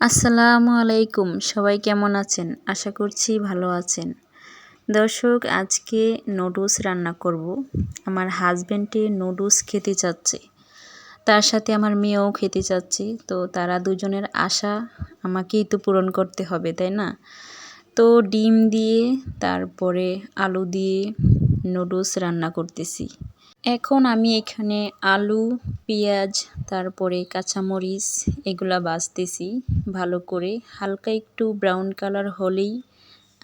আসসালামু আলাইকুম, সবাই কেমন আছেন? আশা করছি ভালো আছেন। দর্শক, আজকে নুডলস রান্না করব। আমার হাজব্যান্ডে নুডলস খেতে চাচ্ছে। তার সাথে আমার মেয়েও খেতে চাচ্ছে। তো তারা দুজনের আশা আমাকেই তো পূরণ করতে হবে, তাই না? তো ডিম দিয়ে, তারপরে আলু দিয়ে নুডলস রান্না করতেছি। এখন আমি এখানে আলু, পেঁয়াজ, তারপরে কাঁচামরিচ এগুলা বাছতেছি ভালো করে। হালকা একটু ব্রাউন কালার হলেই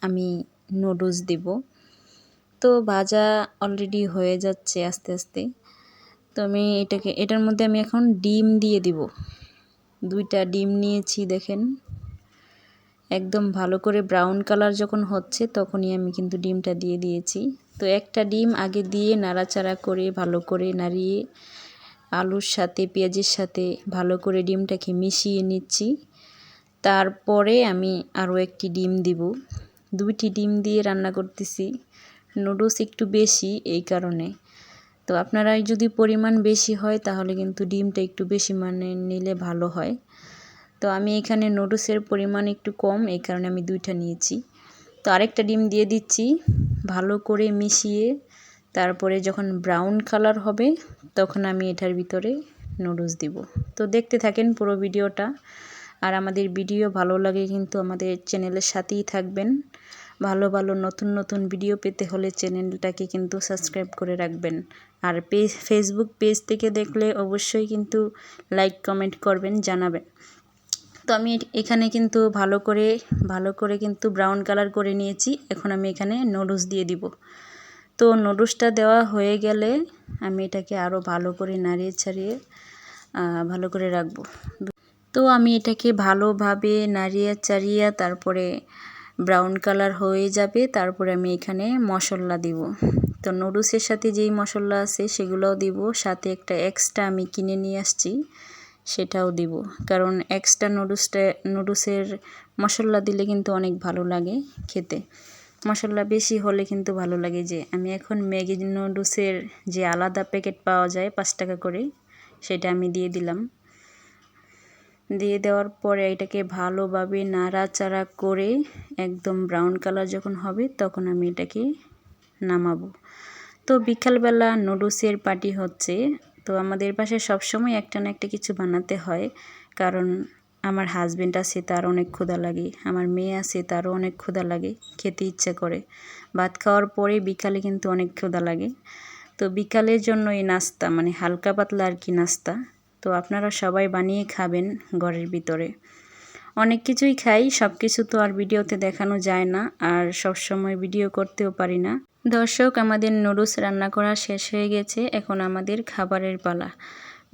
আমি নুডলস দেব। তো ভাজা অলরেডি হয়ে যাচ্ছে আস্তে আস্তে। তো আমি এটাকে, এটার মধ্যে আমি এখন ডিম দিয়ে দিব। দুইটা ডিম নিয়েছি দেখেন। একদম ভালো করে ব্রাউন কালার যখন হচ্ছে তখনই আমি কিন্তু ডিমটা দিয়ে দিয়েছি। তো একটা ডিম আগে দিয়ে নাড়াচাড়া করে ভালো করে নাড়িয়ে আলুর সাথে, পেঁয়াজের সাথে ভালো করে ডিমটাকে মিশিয়ে নিচ্ছি। তারপরে আমি আরও একটি ডিম দিব। দুইটি ডিম দিয়ে রান্না করতেছি। নুডলস একটু বেশি এই কারণে। তো আপনারা যদি পরিমাণ বেশি হয় তাহলে কিন্তু ডিমটা একটু বেশি মানে নিলে ভালো হয়। তো আমি এখানে নুডলসের পরিমাণ একটু কম, এই কারণে আমি দুইটা নিয়েছি। তো আরেকটা ডিম দিয়ে দিচ্ছি। ভালো করে মিশিয়ে তারপরে যখন ব্রাউন কালার হবে, তখন আমি এটার ভিতরে নুডলস দিব। তো দেখতে থাকেন পুরো ভিডিওটা। আর আমাদের ভিডিও ভালো লাগে কিন্তু আমাদের চ্যানেলের সাথেই থাকবেন। ভালো ভালো নতুন নতুন ভিডিও পেতে হলে চ্যানেলটাকে কিন্তু সাবস্ক্রাইব করে রাখবেন। আর পেজ ফেসবুক পেজ থেকে দেখলে অবশ্যই কিন্তু লাইক কমেন্ট করবেন, জানাবেন। তো আমি এখানে কিন্তু ভালো করে ভালো করে কিন্তু ব্রাউন কালার করে নিয়েছি। এখন আমি এখানে নুডলস দিয়ে দিব। তো নুডলসটা দেওয়া হয়ে গেলে আমি এটাকে আরও ভালো করে নাড়িয়ে ছাড়িয়ে ভালো করে রাখব। তো আমি এটাকে ভালোভাবে নাড়িয়ে চাড়িয়ে তারপরে ব্রাউন কালার হয়ে যাবে, তারপরে আমি এখানে মশলা দিব। তো নুডলসের সাথে যেই মশলা আছে সেগুলোও দিব, সাথে একটা এক্সট্রা আমি কিনে নিয়ে আসছি। সেটাও দিব। কারণ এক্সট্রা নুডলসটা নুডলসের মশলা দিলে কিন্তু অনেক ভালো লাগে খেতে। মশলা বেশি হলে কিন্তু ভালো লাগে যে, আমি এখন ম্যাগি নুডলসের যে আলাদা প্যাকেট পাওয়া যায় পাঁচ টাকা করে, সেটা আমি দিয়ে দিলাম। দিয়ে দেওয়ার পরে এটাকে ভালোভাবে নাড়াচাড়া করে একদম ব্রাউন কালার যখন হবে, তখন আমি এটাকে নামাবো। তো বিকালবেলা নুডলসের পার্টি হচ্ছে। তো আমাদের পাশে সবসময় একটা না একটা কিছু বানাতে হয়। কারণ আমার হাজব্যান্ড আছে, তার অনেক ক্ষুধা লাগে। আমার মেয়ে আছে, তারও অনেক ক্ষুধা লাগে, খেতে ইচ্ছা করে। ভাত খাওয়ার পরে বিকালে কিন্তু অনেক ক্ষুধা লাগে। তো বিকালের জন্য এই নাস্তা মানে হালকা পাতলা আর কি নাস্তা। তো আপনারা সবাই বানিয়ে খাবেন ঘরের ভিতরে। অনেক কিছুই খাই সব কিছু তো আর ভিডিওতে দেখানো যায় না আর সব সময় ভিডিও করতেও পারি না। দর্শক, আমাদের নুডলস রান্না করা শেষ হয়ে গেছে, এখন আমাদের খাবারের পালা।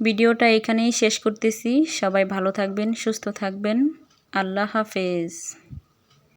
ভিডিওটা এখানেই শেষ করতেছি। সবাই ভালো থাকবেন, সুস্থ থাকবেন। আল্লাহ হাফেজ।